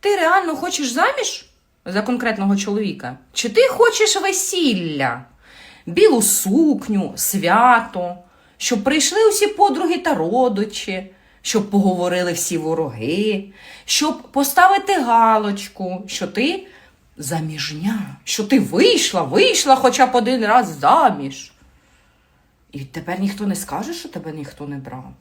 Ти реально хочеш заміж за конкретного чоловіка? Чи ти хочеш весілля? Білу сукню, свято, щоб прийшли усі подруги та родичі, щоб поговорили всі вороги, щоб поставити галочку, що ти заміжня, що ти вийшла, вийшла хоча б один раз заміж. І тепер ніхто не скаже, що тебе ніхто не брав.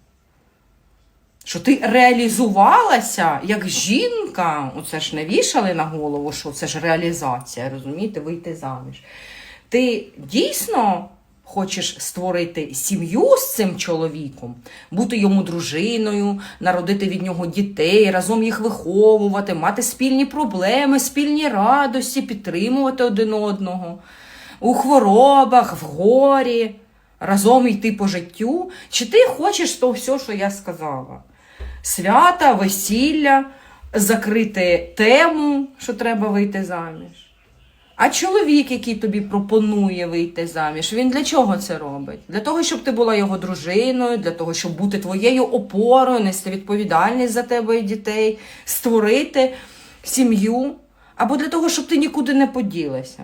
Що ти реалізувалася як жінка, оце ж не вішали на голову, що це ж реалізація, розумієте, вийти заміж. Ти дійсно хочеш створити сім'ю з цим чоловіком, бути йому дружиною, народити від нього дітей, разом їх виховувати, мати спільні проблеми, спільні радості, підтримувати один одного у хворобах, в горі, разом йти по життю. Чи ти хочеш то все, що я сказала? Свята, весілля, закрити тему, що треба вийти заміж. А чоловік, який тобі пропонує вийти заміж, він для чого це робить? Для того, щоб ти була його дружиною, для того, щоб бути твоєю опорою, нести відповідальність за тебе і дітей, створити сім'ю, або для того, щоб ти нікуди не поділася.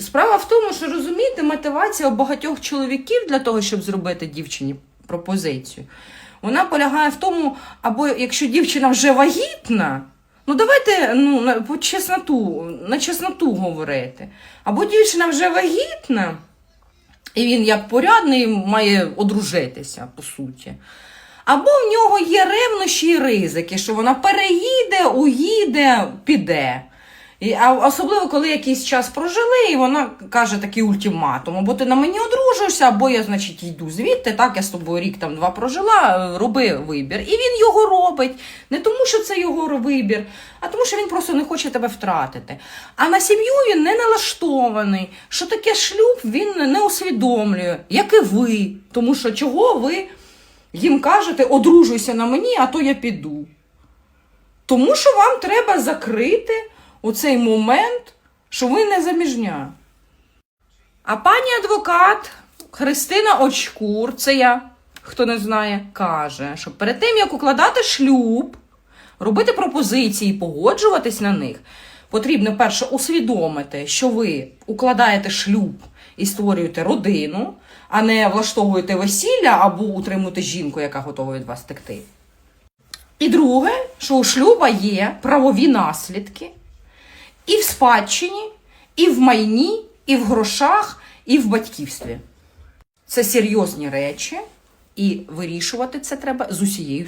Справа в тому, що розумієте, мотивація у багатьох чоловіків для того, щоб зробити дівчині пропозицію, вона полягає в тому, або якщо дівчина вже вагітна, ну давайте ну, на, чесноту, на чесноту говорити. Або дівчина вже вагітна, і він як порядний має одружитися, по суті. Або в нього є ревнощі і ризики, що вона переїде, уїде, піде. І, а особливо, коли якийсь час прожили, і вона каже такий ультиматум: або ти на мені одружуєшся, або я, значить, йду звідти. Так, я з тобою рік там два прожила, е, роби вибір. І він його робить. Не тому, що це його вибір, а тому, що він просто не хоче тебе втратити. А на сім'ю він не налаштований. Що таке шлюб, він не усвідомлює, як і ви. Тому що чого ви їм кажете, одружуйся на мені, а то я піду. Тому що вам треба закрити оцей момент, що ви не заміжня. А пані адвокат Христина Очкур, це я, хто не знає, каже, що перед тим, як укладати шлюб, робити пропозиції, погоджуватись на них, потрібно перше усвідомити, що ви укладаєте шлюб і створюєте родину, а не влаштовуєте весілля або утримуєте жінку, яка готова від вас текти. І друге, що у шлюба є правові наслідки і в спадщині, і в майні, і в грошах, і в батьківстві. Це серйозні речі, і вирішувати це треба з усією